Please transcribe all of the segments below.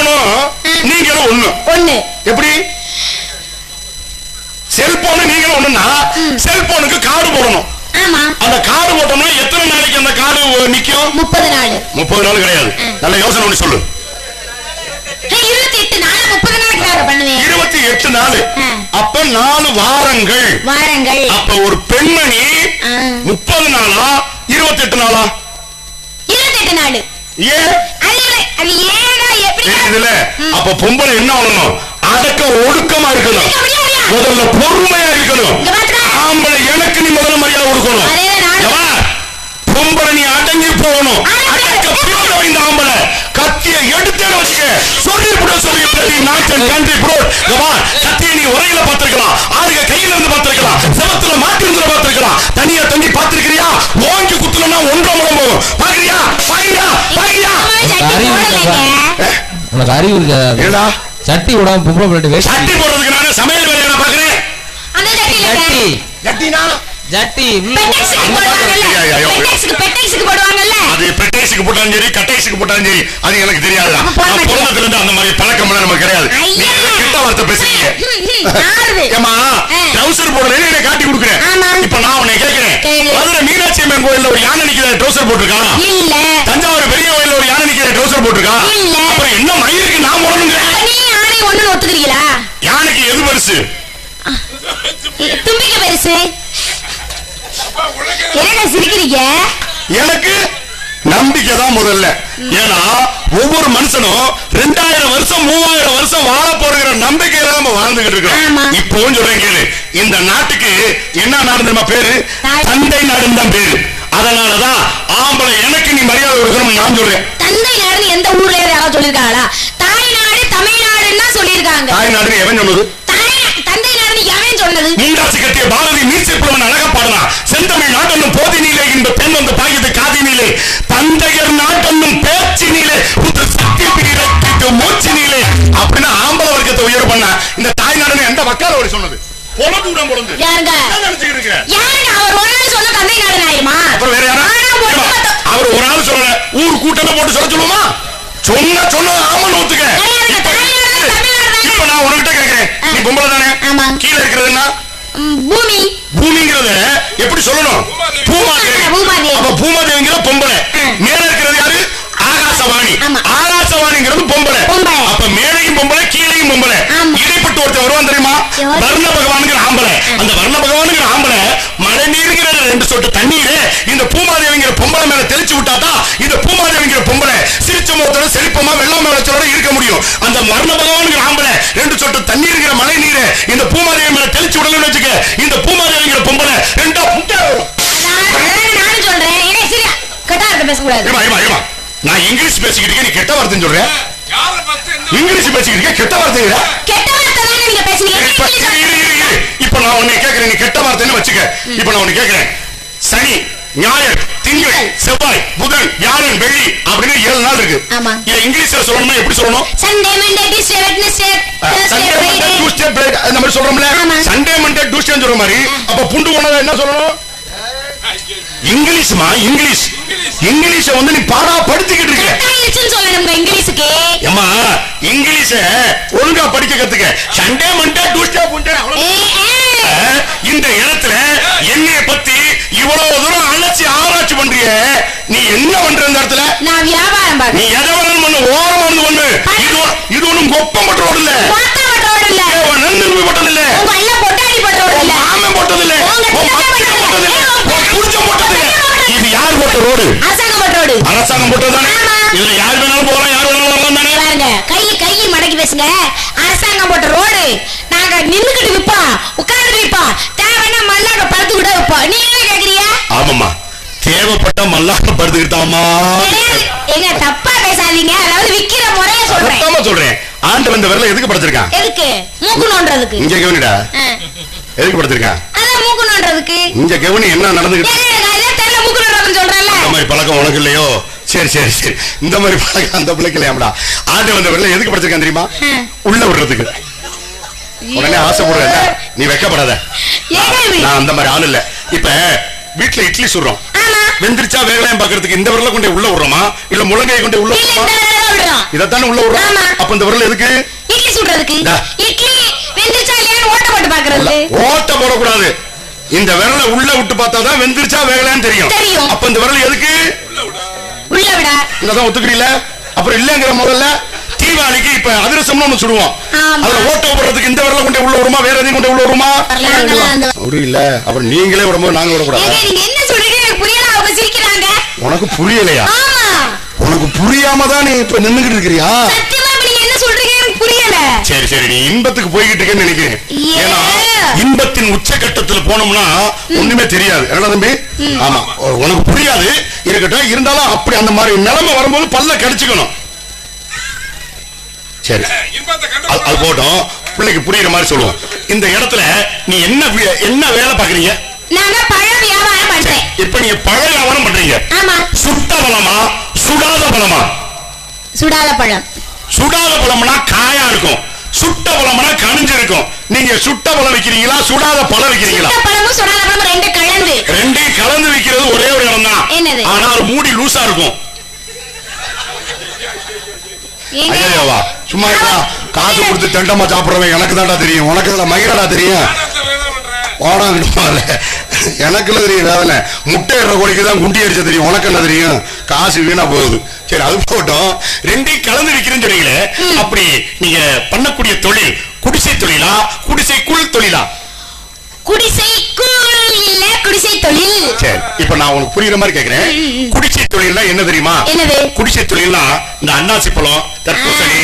செல்போனும் நீங்களும் ஒண்ணு. ஒண்ணு. எப்படி? செல்போனு நீங்களும் ஒண்ணுன்னா செல்போனுக்கு கார்டு போடணும். அந்த கார்டு போட்டோம்னா எத்தனை நாளைக்கு அந்த கார்டு நிக்கும்? முப்பது நாள். முப்பது நாள் கிடையாது. நல்ல யோசனை ஒண்ணு சொல்லு. இருபத்தி எட்டு நாள். அப்ப நாலு வாரங்கள். வாரங்கள். அப்ப ஒரு பெண்மணி. முப்பது நாளா இருபத்தி எட்டு நாளா? இருபத்தி எட்டு நாள். ஏன்? அது எப்படி தெரியுதுல அப்ப பொம்பளை என்ன பண்ணணும் அடக்க ஒடுக்கமா இருக்கணும்? முதல்ல பொறுமையா இருக்கணும். ஆம்பளை எனக்கு நீ முதல்ல மரியாதை கொடுக்கணும். பொம்பளை நீ அடங்கி போகணும். அடங்க. அடக்க பிறந்த இந்த ஆம்பளை கத்திய எடுத்தேன்னு வச்சுக்க? சொல்லி புட சொல்லி பிரதி நாட்டன் கண்ட்ரி ப்ரோ கத்திய நீ உரையில பார்த்திருக்கலாம். ஆளுக கையில இருந்து பார்த்திருக்கலாம். செவத்துல மாட்டி இருந்து பார்த்திருக்கலாம். தனியா தங்கி பார்த்திருக்கிறியா? ஓங்கி குத்துலன்னா ஒன்றரை முறை போகும். பாக்குறியா பாக்குறியா பாக்குறியா. உனக்கு அறிவு இருக்காது சட்டி விடாம பொம்பளை சட்டி போடுறதுக்கு நானே சமையல் வேலையை பாக்குறேன். அந்த சட்டி. இல்லைங்க. ஜட்டி. அது பெட்டைஸுக்கு போட்டாலும் சரி கட்டைஸுக்கு போட்டாலும் சரி அது எனக்கு தெரியாது? பிறந்ததுல இருந்து அந்த மாதிரி பழக்கம் நமக்கு கிடையாது கெட்ட வார்த்தை பேசுறீங்க. ஏமா. ட்ரௌசர் போடுறேன்னு என்னை காட்டி கொடுக்குறேன். இப்ப நான் உன்னை கேட்கிறேன். மதுரை மீனாட்சி அம்மன் கோயில்ல ஒரு யானை நிக்கிற ட்ரௌசர் போட்டிருக்கா இல்ல. தஞ்சாவூர் பெரிய கோயில்ல ஒரு யானை நிக்கிற ட்ரௌசர் போட்டிருக்கா இல்ல. அப்புறம் என்ன மயிருக்கு நான் போடணுங்கிறேன் ஒண்ணுன்னு ஒத்துக்கிறீங்களா? யானைக்கு எது பெருசு தும்பிக்கை பெருசு என்னடா சிரிக்கிறீங்க? எனக்கு நம்பிக்கை தான் முதல்ல. ஏன்னா ஒவ்வொரு மனுஷனும் ரெண்டாயிரம் வருஷம் மூவாயிரம் வருஷம் வாழ போறங்கிற நம்பிக்கையில நம்ம வாழ்ந்துகிட்டு. இருக்கோம் இப்பவும் சொல்றேன் கேளு. இந்த நாட்டுக்கு என்ன நாடு தெரியுமா? பேரு? நாடு. தந்தை நாடுன்னு தான் பேரு. அதனாலதான் ஆம்பளை எனக்கு நீ மரியாதை கொடுக்கணும் நான் சொல்றேன். தந்தை நாடுன்னு எந்த ஊர்ல யாராவது சொல்லிருக்காங்களா தாய் நாடு தமிழ்நாடுன்னு சொல்லியிருக்காங்க. தாய் நாடுன்னு எவன் சொன்னது? தந்தை நாடுன்னு எவன் சொன்னது? முண்டாசு கட்டிய பாரதி வந்து பாய்யது காதினிலே. தந்தையர் நாட்டென்னும் பேச்சினிலே சக்தி மூச்சினிலே அப்படின்னு ஆம்பளை வர்க்கத்தை உயர் பண்ண இந்த தாய் நாடுன்னு எந்த வக்கால ஒரு சொன்னது? நினைச்சுக்கிட்டு அவர் ஒரு நாள் சொன்ன தந்தை நாடு ஆயிருமா அப்புறம் வேற யாரா? ஆனா ஏம்மா, ஒட்டுமொத்த- அவர் ஒரு ஆள் சொல்லல ஊர் கூட்டத்தை போட்டு சொல்ல சொல்லுமா சொன்ன சொன்ன ஆமன் ஒத்துக்க. இப்ப நான் உனக்கிட்ட கேக்குறேன். நீ பொம்பளை தானே? ஆமா. கீழே இருக்கிறது என்ன? ம், பூமி. பூமிங்கிறத எப்படி சொல்லணும் பூமாதேவி. அப்ப பூமாதேவிங்கிற பொம்பளை. மேல இருக்கிறது யாரு ஆகாசவாணி. ஆகாசவாணிங்கிறது பொம்பளை. அப்ப மேலையும் பொம்பளை கீழையும் பொம்பளை. இடைப்பட்டு ஒருத்தர் வருவான் தெரியுமா? வர்ண பகவானுங்கிற ஆம்பளை அந்த வர்ண பகவானுங்கிற ஆம்பளை மழை நீருங்கிற ரெண்டு சொட்டு தண்ணீரு இந்த பூமாதேவிங்கிற பொம்பளை மேல தெளிச்சு விட்டாதான் இந்த பூமாதேவிங்கிற பொம்பளை சிரிச்ச முகத்தோட செழிப்பமா வெள்ளம் மேலச்சோட இருக்க முடியும் அந்த வர்ண பகவானுங்கிற ஆம்பளை ரெண்டு சொட்டு தண்ணீருங்கிற மழை நீரை இந்த பூமாதேவி மேல தெளிச்சு விடலன்னு வச்சுக்க இந்த பூமாதேவிங்கிற பொம்பளை ரெண்டா பேசக்கூடாது. ஏமா ஏமா ஏமா நான் இங்கிலீஷ் பேசிக்கிட்டு இருக்கேன் நீ கெட்ட வார்த்தைன்னு சொல்றேன் யாரை பார்த்து என்ன இங்கிலீஷ் பேசிக்கிட்டு இருக்க கெட்ட வார்த்தைங்கிற கெட்ட வார்த்தை தானே நீங்க பேசுனீங்க இப்ப இரு, இரு, இரு, இரு. இப்ப நான் உன்னை கேக்குறேன் நீ கெட்ட வார்த்தைன்னு வச்சுக்க. இப்ப நான் உன்னை கேக்குறேன். சனி ஞாயிறு திங்கள் செவ்வாய் புதன் வியாழன் வெள்ளி அப்படின்னு ஏழு நாள் இருக்கு. ஆமா. இதை இங்கிலீஷ்ல சொல்லணும்னா எப்படி சொல்லணும்? Sunday Monday Tuesday Wednesday Sunday Thursday Monday Friday Tuesday plate அந்த மாதிரி சொல்றோம்ல. சண்டே மண்டே டியூஸ்டேன்னு சொல்ற மாதிரி. அப்ப புண்டு என்ன சொல்லணும்? இங்கிலீஷ்மா இங்கிலீஷ். இங்கிலீஷ. வந்து நீ பாடா படுத்திக்கிட்டு இருக்க சொல்லணுங்க இங்கிலீஷுக்கு. ஏமா இங்கிலீஷ ஒழுங்கா படிக்க கத்துக்க சண்டே மண்டே புண்டே இந்த இடத்துல என்னைய பத்தி இவ்வளவு தூரம் அழைச்சி ஆராய்ச்சி பண்றிய. நீ என்ன பண்ற இந்த இடத்துல? நான் வியாபாரம் நீ எதை வேணாலும் பண்ணு ஓரமா இருந்து பண்ணு. இது ஒண்ணும் கொப்பம் போட்ட ரோடு இல்ல. பார்த்தா ரோடு இல்ல. நந்திரும்பி போட்டது இல்ல மாமன் போட்டது இல்ல உன் மச்சான் போட்டது இல்ல உன் புடிச்ச போட்டது இல்ல இது யார் போட்ட ரோடு? அரசாங்கம் போட்ட ரோடு. அரசாங்கம் போட்டது தானே? ஆமா. இதுல யார் வேணாலும் போகலாம் யார் வேணாலும் வரலாம் தானே? பாருங்க கை கை மடக்கி பேசுங்க. அரசாங்கம் போட்ட ரோடு. நாங்க நின்னுக்கிட்டு விப்போம் உட்கார்ந்து விப்போம் தேவைன்னா மல்லாக்க படுத்து கூட விப்போம். நீ என்ன கேக்குறியா ஆமாம்மா. தேவைப்பட்ட மல்லாக்க படுத்துக்கிட்டாமா. ஏங்க தப்பா பேசாதீங்க. அதாவது விக்கிற முறைய சொல்றேன். சொல்றேன். ஆண்டு வந்த விரல எதுக்கு படுத்திருக்கான் எதுக்கு? மூக்கு நோண்டுறதுக்கு. இங்க கவனிடா. எதுக்கு படுத்திருக்கான் அதான் மூக்கு நோண்டுறதுக்கு இங்க கவனி என்ன நடந்துகிட்டு தெரியல மூக்கு இந்த மாதிரி பழக்கம் உனக்கு இல்லையோ? சரி சரி சரி. இந்த மாதிரி பழக்கம் அந்த பிள்ளைக்கு இல்லையாம்டா. ஆண்டு வந்த விரல எதுக்கு படுத்திருக்கான் தெரியுமா. உள்ள விடுறதுக்கு. உடனே ஆசைப்படுறேன் நீ வெக்கப்படாத? நான் அந்த மாதிரி ஆள் இல்ல. இப்ப வீட்டுல இட்லி சுடுறோம். வெந்திரிச்சா வேகலையும் பாக்குறதுக்கு இந்த விரல கொண்டு உள்ள விடுறோமா? இல்ல முழங்கையை கொண்டு உள்ள விடுறோமா? இதைத்தானே உள்ள விடுறோம். அப்ப இந்த விரல் எதுக்கு? இட்லி சுடுறதுக்கு. இட்லி. போட்டு பாக்குறது ஓட்ட போடக்கூடாது. இந்த விரலை உள்ள விட்டு பார்த்தா தான் வெந்துருச்சா வேகலையான்னு தெரியும். தெரியும். அப்ப இந்த விரல் எதுக்கு? உள்ள விட. இதான் ஒத்துக்கிறீல அப்புறம் இல்லங்கிற முதல்ல தீபாவளிக்கு இப்ப அதிரசம்னு ஒண்ணு சுடுவோம். அதுல ஓட்ட போடுறதுக்கு இந்த விரல கொண்டு உள்ள வருமா? வேற எதையும் கொண்டு உள்ள வருமா? இல்ல அப்புறம் நீங்களே விடும்போது நாங்க விடக்கூடாது? என்ன சொல்றீங்க? எனக்கு புரியல. அவங்க சிரிக்கிறாங்க. உனக்கு புரியலையா? உனக்கு புரியாம தான் நீ இப்ப நின்னுகிட்டு இருக்கிறியா? சரி சரி நீ இன்பத்துக்கு போய்கிட்டு இருக்கேன்னு நினைக்கிறேன். ஏன்னா இன்பத்தின் உச்சகட்டத்துல போனோம்னா ஒண்ணுமே தெரியாது. என்ன தம்பி? ஆமா உனக்கு புரியாது. இருக்கட்டும் இருந்தாலும் அப்படி அந்த மாதிரி நிலைமை வரும்போது பல்ல கடிச்சுக்கணும். சரி. அது அது போட்டோம். பிள்ளைக்கு புரியுற மாதிரி சொல்லுவோம். இந்த இடத்துல நீ என்ன என்ன வேலை பாக்குறீங்க நாங்க பழ வியாபாரம் பண்றேன். இப்ப நீங்க பழ வியாபாரம் பண்றீங்க. ஆமா. சுட்ட பழமா சுடாத பழமா? சுடாத பழம். சுடாத பழம்னா காயா இருக்கும். சுட்ட பழம்னா கனிஞ்சு இருக்கும் நீங்க சுட்ட பழம் விக்கிறீங்களா? சுடாத பழம் விக்கிறீங்களா? பழமும் சுடாத பழமும் ரெண்டு கலந்து. ரெண்டையும் கலந்து விக்கிறது ஒரே ஒரு இடம் தான் என்னது? ஆனா ஒரு மூடி லூசா இருக்கும்? ஐயாவா சும்மா இருக்கா? காசு கொடுத்து தண்டமா சாப்பிடுறவன் எனக்கு தான்டா தெரியும். உனக்கு தான் மயிரடா தெரியும். ஓடாங்கிட்டு எனக்குள்ள தெரியும் வேதனை முட்டை இடுற கோழிக்கு தான் குண்டி அடிச்ச தெரியும். உனக்கு என்ன தெரியும்? காசு வீணா போகுது. சரி அது போட்டோம் ரெண்டையும் கலந்து விற்கிறேன்னு சொன்னீங்களே அப்படி நீங்க பண்ணக்கூடிய தொழில் குடிசை தொழிலா? குடிசைக்குள் தொழிலா? குடிசை கூழ் இல்ல குடிசை தொழில். சரி இப்ப நான் உனக்கு புரியுற மாதிரி கேக்குறேன். குடிசை தொழில்னா என்ன தெரியுமா? குடிசை தொழில்னா இந்த அன்னாசி பழம் தர்பூசணி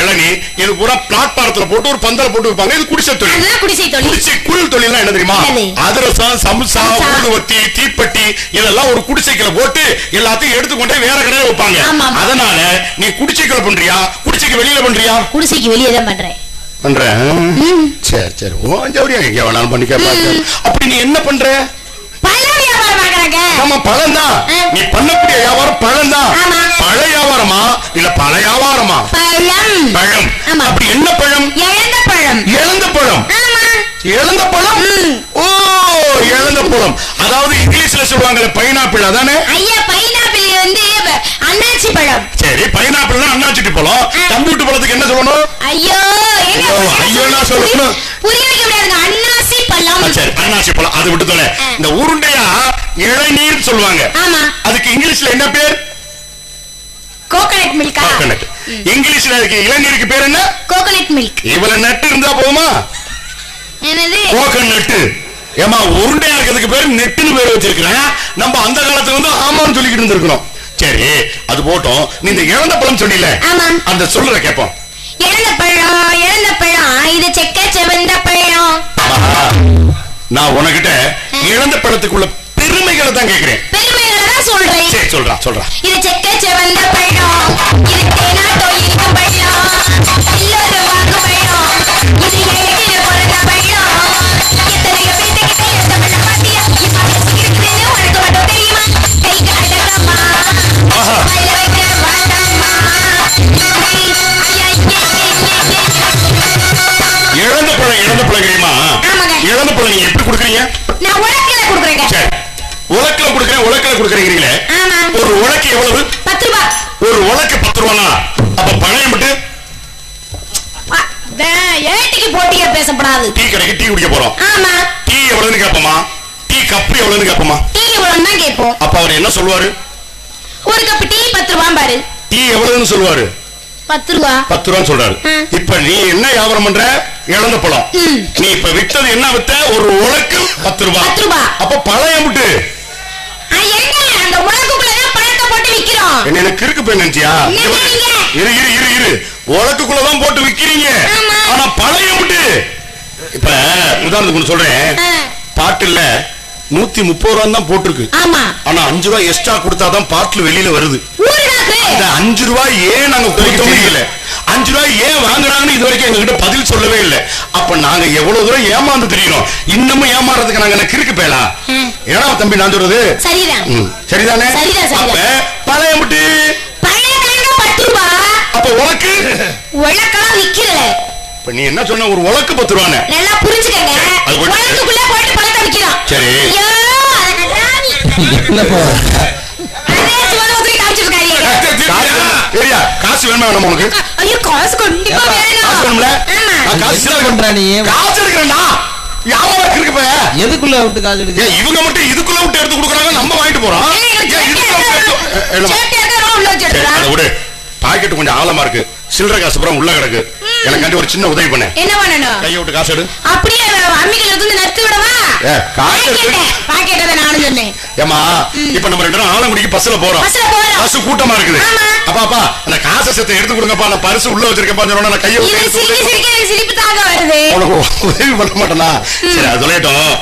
இளநி இது பூரா பிளாட்பாரத்துல போட்டு ஒரு பந்தல போட்டு வைப்பாங்க இது குடிசை தொழில் குடிசை தொழில் குடிசை குள் தொழில்னா என்ன தெரியுமா? அதிரசம் சமுசா. ஊதுவத்தி தீப்பெட்டி இதெல்லாம் ஒரு குடிசைக்குள்ள போட்டு எல்லாத்தையும் எடுத்துக்கொண்டே வேற கடையில வைப்பாங்க. அதனால நீ குடிசைக்குள்ள பண்றியா? குடிசைக்கு வெளியில பண்றியா? குடிசைக்கு வெளியே தான் பண்றேன். பண்றேன் சரி சரி. ஓ ஜவுரியா எங்க வேணாலும் பண்ணிக்க. அப்படி நீ என்ன பண்ற? பழம் தான். நீ பண்ணக்கூடிய வியாபாரம் பழம் தான் ஆமா. பழ வியாபாரமா இல்ல பழ வியாபாரமா? பழம். பழம். ஆமா. அப்படி என்ன பழம்? இழந்த பழம். இழந்த பழம். இழந்த பழம். ஓ இழந்த பழம். அதாவது இங்கிலீஷ்ல சொல்லுவாங்கல்ல பைனாப்பிள் அதானே ஐயா பைனாப்பிள் வந்து அன்னாச்சி பழம். சரி பைனாப்பிள் அண்ணாச்சிட்டு பழம் ஆ. கம்ப்யூட்டர் பழத்துக்கு என்ன சொல்லணும்? ஐயோ ஐயோனா சொல்லணும். புரிய வைக்க முடியாதுங்க அன்னாசி பழம். சரி அண்ணாச்சி பழம். அது விட்டு. இந்த உருண்டையா இளநீர் சொல்லுவாங்க. அதுக்கு இங்கிலீஷ்ல என்ன பேர்? கோகனட் மில்கா கோகனட் இங்கிலீஷ்ல இருக்கு இளநீருக்கு பேர் என்ன? கோகனட் மில்க் இவ்வளவு நட்டு இருந்தா போதுமா? என்னது? கோகனட் ஏமா உருண்டையா இருக்கிறதுக்கு பேர் நெட்டுன்னு பேர் வச்சிருக்கிறேன். நம்ம அந்த காலத்துல வந்து ஆமான்னு சொல்லிக்கிட்டு இருந்திருக்கிறோம் சரி அது போட்டோம். நீ இந்த இழந்த பழம் சொன்னீல ஆமா. அந்த சொல்ற கேட்போம். இழந்த பழம் இழந்த பழம் இது செக்க செவந்த பழம். நான் உனகிட்ட இழந்த பழத்துக்குள்ள பெருமைகளை தான் கேட்கிறேன். பெருமைகளை தான் சொல்றேன். சரி சொல்றா சொல்றா. இது செக்க செவந்த பழம் இது தேனாட்டோ இருக்கு பழம் இல்லொரு வாக்கு பழம் இது ஏழில பிறந்த பழம் எத்தனையோ பேத்துக்கிட்ட எந்த பழம் பாத்தியா இப்ப இருக்குதுன்னு உனக்கு மட்டும் தெரியுமா? கை காட்டலாமா வைக்க ஐயா. இழந்த பழம் இழந்த பழம் தெரியுமா. இழந்த பழம் நீங்க எப்படி கொடுக்குறீங்க? நான் உலக்கில கொடுக்குறேங்க? சரி. உலக்கில கொடுக்குறேன் உலக்கில கொடுக்குறீங்களே ஒரு உலக்கு எவ்வளவு? பத்து ரூபா. ஒரு உலக்கு பத்து ரூபானா? அப்ப பழையம் விட்டு ஏட்டிக்கு போட்டியா பேசப்படாது. டீ கடைக்கு டீ குடிக்க போறோம். ஆமா. டீ எவ்வளவுன்னு கேட்போமா டீ கப்பு எவ்வளவுன்னு கேட்போமா டீ இவ்வளவு தான் கேட்போம் அப்ப அவர் என்ன சொல்லுவாரு? ஒரு கப் டீ பத்து ரூபா பாரு. டீ எவ்வளவுன்னு சொல்லுவாரு? பத்து ரூபா. பத்து ரூபான்னு சொல்றாரு. இப்ப நீ என்ன வியாபாரம் பண்ற? இழந்த பழம். நீ இப்ப வித்தது என்ன வித்த? ஒரு உலக்கு பத்து ரூபாய் பத்து ரூபா. அப்ப பழையம் விட்டு ஆ, என்ன அந்த உலகுக்குள்ளதான் பழத்தை போட்டு விக்கிறோம் என்ன எனக்கு நினைச்சியா என்ன இரு? இரு இரு இரு உலக்குக்குள்ளதான் போட்டு விக்கிறீங்க. ஆனா பழையம் விட்டு இப்ப உதாரணத்துக்கு சொல்றேன். பாட்டுல நூத்தி முப்பது ரூபா தான் போட்டிருக்கு. ஆமா. ஆனா அஞ்சு ரூபாய் எக்ஸ்ட்ரா கொடுத்தாதான் பாட்டில் வெளியில வருது. அஞ்சு ரூபாய் ஏன் நாங்க கொடுக்க தெரியல. அஞ்சு ரூபாய் ஏன் வாங்குறாங்கன்னு இது வரைக்கும் எங்ககிட்ட பதில் சொல்லவே இல்லை. அப்ப நாங்க எவ்வளவு தூரம் ஏமாந்து தெரியணும் இன்னமும் ஏமாறதுக்கு நாங்க என்ன கிறுக்கு பேலா ம். ஏன்னா தம்பி நான் சொல்றது? சரிதான். அப்ப பழைய முட்டு. அப்ப உனக்கு உலக்கெல்லாம் விக்கிறல இப்ப நீ என்ன சொன்ன? ஒரு உலக்கு பத்து ரூபான்னு நல்லா புரிஞ்சுக்கங்க. அது போட்டு- பழத்தை சரி. காசு- வேணுமா? வேணாமா உனக்கு? ஐயோ காசு கண்டிப்பா வேணும். காசு வேணும்ல? காசு பண்றா நீ? காசு எடுக்கிறேன்டா. யாவா இருக்கு எதுக்குள்ள விட்டு காசு எடுக்க இவங்க மட்டும் இதுக்குள்ள விட்டு எடுத்து கொடுக்குறாங்க நம்ம வாங்கிட்டு போறோம். பாக்கெட் கொஞ்சம் ஆழமா இருக்கு. சில்லறை காசு பூரா உள்ள கிடக்கு. எனக்காண்டி ஒரு சின்ன உதவி பண்ணு. என்ன பண்ணணும்? கையை விட்டு காசு எடு. அப்படியே அம்மிகள் இருந்து நட்டு விடவா? காசு தான் நானும் சொன்னேன். ஏமா இப்ப நம்ம ரெண்டு பேரும் ஆலங்குடிக்கு பஸ்ல போறோம். பஸ்ல போறோம். பஸ் கூட்டமா இருக்குது. ஆமா. அப்பா அப்பா அந்த காசை சேர்த்து எடுத்து கொடுங்கப்பா. நான் பரிசு உள்ள வச்சிருக்கேன் சொன்னா நான் கையை உனக்கு உதவி பண்ண மாட்டேனா? சரி அது சொல்லட்டும்.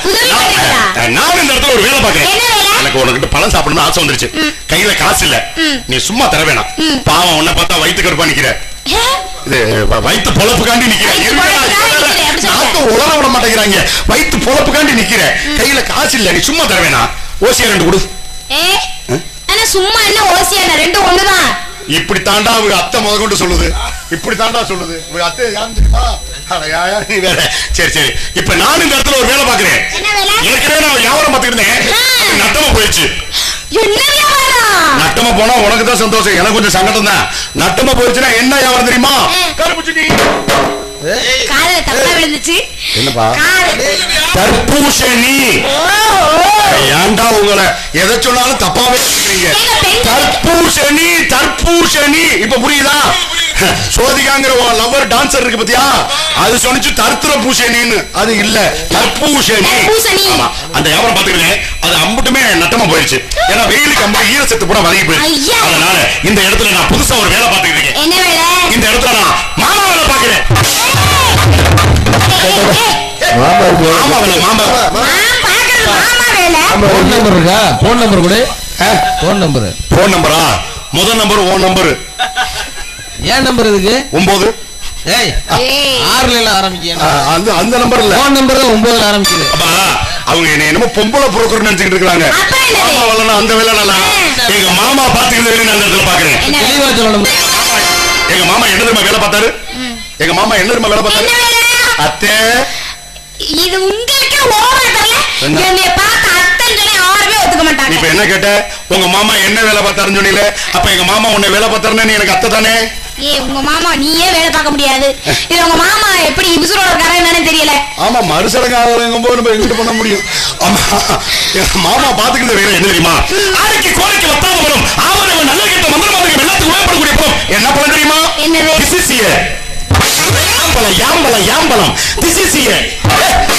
நான் இந்த இடத்துல ஒரு வேலை பாக்குறேன்? எனக்கு உனக்கிட்ட பழம் சாப்பிடணும்னு ஆசை வந்துருச்சு. கையில காசு இல்ல. நீ சும்மா தர வேணாம். பாவம் உன்னை பார்த்தா வயிற்று கருப்பா நிக்கிற. ஏ? இது வ- வயித்து பொழப்புக்காண்டி. நிக்கிறேன், உலர விட மாட்டேங்கிறாங்க. வயித்து பொழப்புக்காண்டி நிக்கிற. கையில காசு இல்ல. நீ சும்மா தர வேணாம். ஓசியா ரெண்டு கொடு. சும்மா என்ன ஓசியான ரெண்டும் ஒண்ணுதான். இப்படி தாண்டா அவங்க அத்தை முத கொண்டு சொல்லுது. இப்படி தாண்டா சொல்லுது. இவங்க அத்தை வேற. சரி சரி. இப்ப நான் இந்த இடத்துல ஒரு வேலை பாக்குறேன் ஏற்கனவே நான் வியாபாரம் பார்த்துட்டு இருந்தேன் நட்டமா போயிடுச்சு. நட்டமா போனா உனக்கு தான் சந்தோஷம். எனக்கு கொஞ்சம் சங்கடம் தான். நட்டமா போயிடுச்சுன்னா என்ன வியாபாரம் தெரியுமா? தர்பூசணி. ஏன்டா உங்களை? எதை சொன்னாலும் தப்பாவே பெண்கள் தர்பூசணி தர்பூசணி இப்ப புரியுதா? சோதிகாங்கிற லவர் டான்சர் இருக்கு பாத்தியா? அது சொன்னிச்சு தர்த்திர பூசணின்னு அது இல்ல தர்பூசணி. ஆமா அந்த வியாபாரம் பாத்துக்கிறேன் அது அம்புட்டுமே நட்டமா போயிடுச்சு. ஏன்னா வெயிலுக்கு அம்பு ஈரசத்து பூரா வதங்கி போயிடுச்சு. அதனால இந்த இடத்துல நான் புதுசா ஒரு வேலை வேலை? இந்த இடத்துல நான் மாமா வேலை பாக்குறேன். மாமா மாமா. வேலை போன் நம்பர் இருக்கா? போன் நம்பர் கொடு. Phone number. போன் நம்பரா? முதல் நம்பர் ஓ நம்பர். ஏன் நம்பர் இதுக்கு? ஒன்பது ஏய். ஆறுல எல்லாம் ஆரம்பிக்க அந்த அந்த நம்பர் இல்ல. போன் நம்பர் தான் ஒன்பதுல ஆரம்பிக்குது. அப்பா அவங்க என்ன என்னமோ பொம்பளை புரோக்கர் நினைச்சுக்கிட்டு இருக்காங்க? மாமா வரலனா அந்த வேலை நல்லா. எங்க மாமா பாத்துக்கிறது வேலை நான் அந்த இடத்துல பாக்குறேன்? தெளிவா சொல்லணும். எங்க மாமா என்ன தெரியுமா வேலை பார்த்தாரு? எங்க மாமா என்ன தெரியுமா வேலை பார்த்தாரு? அத்தை. இது உங்களுக்கு ஓவர் தரல என்ன? என்னைய பார்த்து ஒத்துக்க மாட்டாங்க. இப்ப என்ன கேட்ட? உங்க மாமா என்ன வேலை பார்த்தாருன்னு சொன்னீல அப்ப எங்க மாமா உன்னை வேலை பார்த்தாருன்னு எனக்கு அத்தை தானே ஏ உங்க மாமா நீயே வேலை பார்க்க முடியாது. இது உங்க மாமா எப்படி இபிசுரோட இருக்காரு என்னன்னு தெரியல. ஆமா மறுசடங்காகும் போது நம்ம எங்கிட்ட பண்ண முடியும்? ஆமா மாமா பாத்துக்கிறது வேற என்ன தெரியுமா? ஆளுக்கு கோரிக்கை வத்தாம வரும். ஆவணவன் நல்ல கெட்ட மந்திரமாதிரி எல்லாத்துக்கும் உபயோகப்படக்கூடிய என்ன படம் தெரியுமா? என்னது? திசிசிய யாம்பலம் யாம்பலம் யாம்பலம் திசிசிய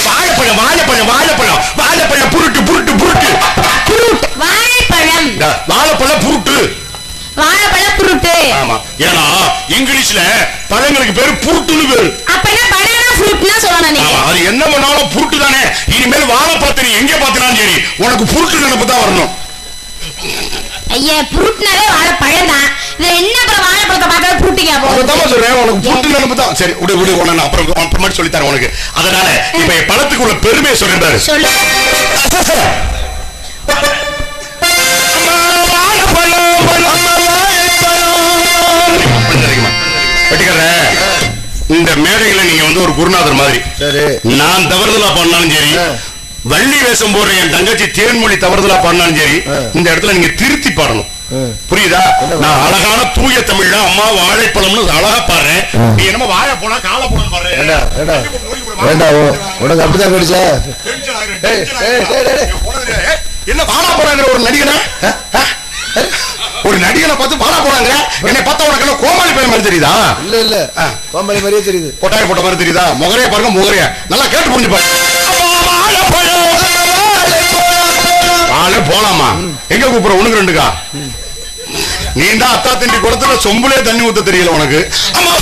வாழைப்பழம் வாழைப்பழம் வாழைப்பழம். வாழைப்பழம் புருட்டு புருட்டு புருட்டு. வாழைப்பழம். வாழைப்பழம் புருட்டு. வாழைப்பழ புருட்டு. ஆமா. ஏன்னா இங்கிலீஷ்ல பழங்களுக்கு பேரு புருட்டுன்னு பேரு. அப்பனா பனானா ஃப்ரூட்னா சொல்லணும் நீங்க. அது என்ன பண்ணாலும் புருட்டு தானே. இனிமேல் வாழைப்பழத்தை நீ எங்க பார்த்தினாலும் சரி. உனக்கு புருட்டு நினைப்பு தான் வரணும். ஐயா புருட்னாலே வாழைப்பழம் தான் என்ன அப்புறம் வாழைப்பழத்தை சொல்றேன் உனக்கு நினைப்பு தான். சரி விடு விடு உடனே அப்புறம் அப்புறமாட்டி சொல்லி தரேன் உனக்கு. அதனால இப்ப என் பழத்துக்கு உள்ள பெருமையை சொல்றேன் பாரு. சொல்லு. இந்த மேடையில நீங்க வந்து ஒரு குருநாதர் மாதிரி. சரி. நான் தவறுதலா பண்ணாலும் சரி வள்ளி வேஷம் போடுற என் தங்கச்சி தேன்மொழி தவறுதலா பண்ணாலும் சரி இந்த இடத்துல நீங்க திருத்தி பாடணும். புரியுதா? நான் அழகான தூய தமிழ்ல அம்மா வாழைப்பழம்னு அழகா பாடுறேன். நீ என்னமோ வாழை போனா காலை போன பாரு உனக்கு அப்படிதான். என்ன வாழா போறாங்கிற ஒரு நடிகனா? ஒரு நடிகனை பார்த்து வாழா போறாங்க என்னை பார்த்தா உனக்கு எல்லாம் கோமாளி பையன் மாதிரி தெரியுதா? இல்ல இல்ல. கோமாளி மாதிரியே தெரியுது. கொட்டாய போட்ட மாதிரி தெரியுதா? முகரைய பாருங்க முகரைய. நல்லா கேட்டு புரிஞ்சு பாரு வாழை போலாமா? எங்க கூப்பிடுற? உனக்கு ரெண்டுக்கா? நீ தான் அத்தா தண்டி குளத்துல சொம்புலே தண்ணி ஊத்த தெரியல உனக்கு. ஆமா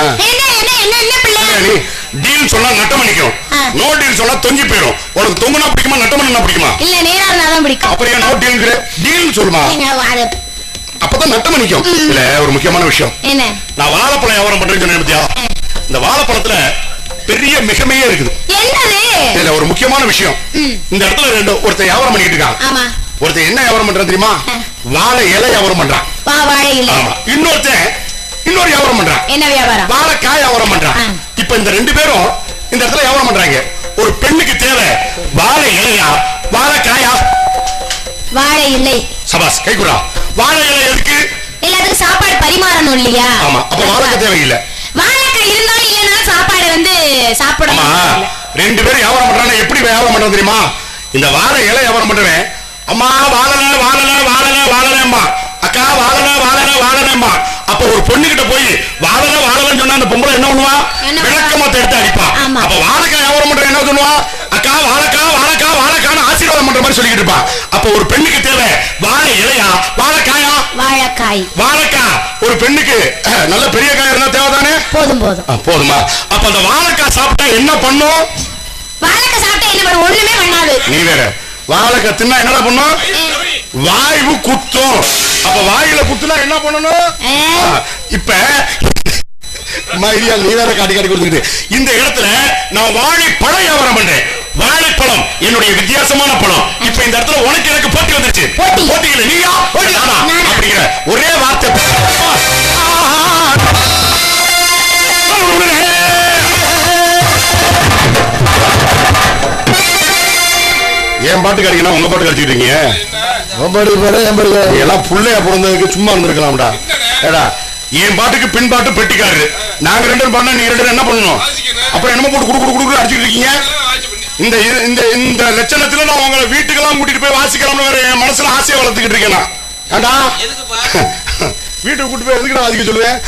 என்ன என்ன என்ன என்ன பிள்ளை? நீ டீல் சொன்னா நட்டம் பண்ணிக்கும் ஆ. நோ டீல் சொன்னா தொங்கி போயிடும். உனக்கு தொங்குனா பிடிக்குமா நட்டம் பண்ணா பிடிக்குமா? இல்ல நேரா இருந்தாதான் பிடிக்கும். அப்புறம் ஏன் நோ டீல் டீல் சொல்லுமா? நீங்க அது- அப்பதான் நட்டம் பண்ணிக்கும் இல்ல ஒரு முக்கியமான விஷயம். என்ன? நான் வாழைப்பழம் வியாபாரம் பண்றேன்னு சொன்னேன் பாத்தியா? இந்த வாழைப்பழத்துல பெரிய மிகமையே இருக்குது. இதுல ஒரு முக்கியமான விஷயம். இந்த இடத்துல ரெண்டு ஒருத்தன் வியாபாரம் பண்ணிட்டு இருக்கான். ஆமா. ஒருத்தன் என்ன வியாபாரம் பண்றான் தெரியுமா. வாழை இலை வியாபாரம் பண்றான். இன்னொருத்தன் இன்னொரு வியாபாரம் பண்றான் என்ன வியாபாரம்? வாழைக்காய் வியாபாரம் பண்றான். இப்ப இந்த ரெண்டு பேரும் இந்த இடத்துல வியாபாரம் பண்றாங்க. ஒரு பெண்ணுக்கு தேவை வாழை இலையா? வாழைக்காயா? வாழை இல்லை சபாஸ் கைக்குறா வாழை இலை எதுக்கு? எல்லாத்துக்கும் சாப்பாடு பரிமாறணும் இல்லையா? ஆமா அப்ப வாழைக்காய் தேவையில்லை. வாழைக்காய் இருந்தாலும் இல்லைனாலும் சாப்பாடு வந்து சாப்பிட ஆமா ரெண்டு பேரும் வியாபாரம் பண்றாங்க. எப்படி வியாபாரம் பண்றது தெரியுமா? இந்த வாழை இலை வியாபாரம் பண்றவன் அம்மா வாழல வாழல வாழல வாழலம்மா அக்கா வாழல வாழல வாழலம்மா அப்ப ஒரு பொண்ணு கிட்ட போய் வாழல வாழலன்னு சொன்னா அந்த பொம்பளை என்ன பண்ணுவா? விளக்கமத்தை எடுத்து அடிப்பா. அப்ப வாழைக்காய் வியாபாரம் பண்ற என்ன சொல்லுவா? அக்கா வாழைக்கா வாழைக்கா வாழைக்கான்னு ஆசீர்வாதம் பண்ற மாதிரி சொல்லிக்கிட்டு இருப்பா. அப்ப ஒரு பெண்ணுக்கு தேவை வாழை இலையா? வாழைக்காயா? வாழைக்காய். வாழைக்காய் ஒரு பெண்ணுக்கு நல்ல பெரிய காய் இருந்தா தேவைதானே? போதும் போதும். போதுமா. அப்ப அந்த வாழைக்காய் சாப்பிட்டா என்ன பண்ணும்? வாழைக்காய் சாப்பிட்டா என்ன பண்ணும்? ஒண்ணுமே பண்ணாது. நீ வேற. வாழைக்காய் தின்னா என்னடா பண்ணும்? வாய்வு குத்தும் அப்ப வாயில குத்துனா என்ன பண்ணணும்? இப்ப மரியா நீ வேற காட்டி காட்டி கொடுத்துக்கிட்டு. இந்த இடத்துல நான் வாழைப்பழம் வியாபாரம் பண்றேன். வாழைப்பழம் என்னுடைய வித்தியாசமான பழம். இப்ப இந்த இடத்துல உனக்கு எனக்கு போட்டி வந்துருச்சு. போட்டி. போட்டியில நீயா. அப்படிங்கிற ஒரே வார்த்தை. என் பாட்டு கிடைக்கணும் உங்க பாட்டு கிடைச்சிட்டு இருக்கீங்க? எல்லாம் புள்ளைய பிறந்ததுக்கு சும்மா இருந்திருக்கலாம்டா. ஏடா என் பாட்டுக்கு பின் பாட்டு பெட்டிக்காரு நாங்க ரெண்டு பேரும் பண்ணா நீங்க ரெண்டு பேரும் என்ன பண்ணணும்? அப்புறம் என்னமோ போட்டு குடு குடு குடு குடு அடிச்சிட்டு இருக்கீங்க? இந்த இந்த இந்த லட்சணத்துல நான் உங்களை வீட்டுக்கெல்லாம் கூட்டிட்டு போய் வாசிக்கலாம்னு வேற என் மனசுல ஆசையை வளர்த்துக்கிட்டு இருக்கேன் நான். ஏண்டா? வீட்டுக்கு கூட்டிட்டு போய் எதுக்கு நான் வாசிக்க சொல்லுவேன்?